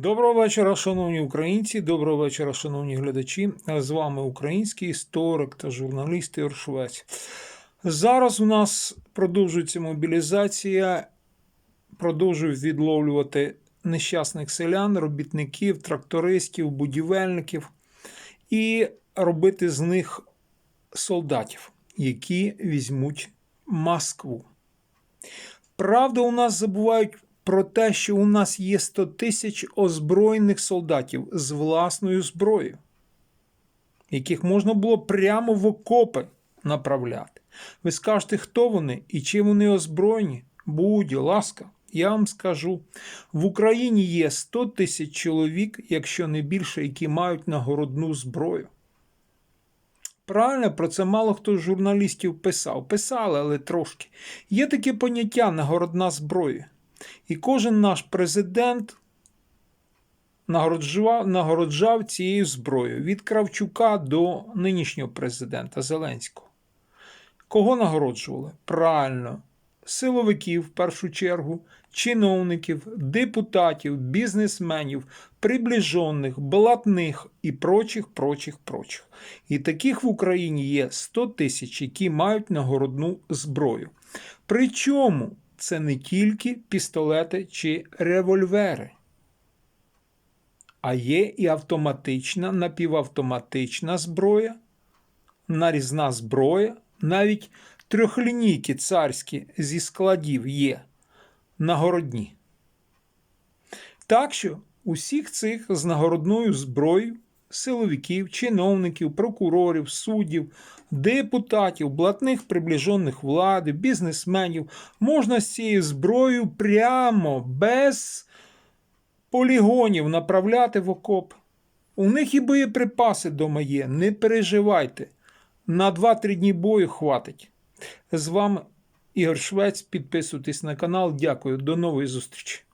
Доброго вечора, шановні українці, доброго вечора, шановні глядачі. З вами український історик та журналіст Ігор Швець. Зараз у нас продовжується мобілізація, продовжують відловлювати нещасних селян, робітників, трактористів, будівельників і робити з них солдатів, які візьмуть Москву. Правда, у нас забувають про те, що у нас є 100 тисяч озброєних солдатів з власною зброєю, яких можна було прямо в окопи направляти. Ви скажете, хто вони і чим вони озброєні? Будь ласка, я вам скажу: в Україні є 100 тисяч чоловік, якщо не більше, які мають нагородну зброю. Правильно, про це мало хто з журналістів писав. Писали, але трошки. Є таке поняття нагородна зброя. І кожен наш президент нагороджував, нагороджав цією зброєю від Кравчука до нинішнього президента Зеленського. Кого нагороджували? Правильно, силовиків в першу чергу, чиновників, депутатів, бізнесменів, приближених, блатних і прочих, прочих, прочих. І таких в Україні є 100 тисяч, які мають нагородну зброю. Причому це не тільки пістолети чи револьвери, а є і автоматична, напівавтоматична зброя, нарізна зброя, навіть трьохлінійки царські зі складів є нагородні. Так що усіх цих з нагородною зброєю силовиків, чиновників, прокурорів, суддів, депутатів, блатних приближених влади, бізнесменів можна з цією зброєю прямо без полігонів направляти в окоп. У них і боєприпаси дома є, не переживайте. На 2-3 дні бою хватить. З вами Ігор Швець. Підписуйтесь на канал. Дякую. До нової зустрічі.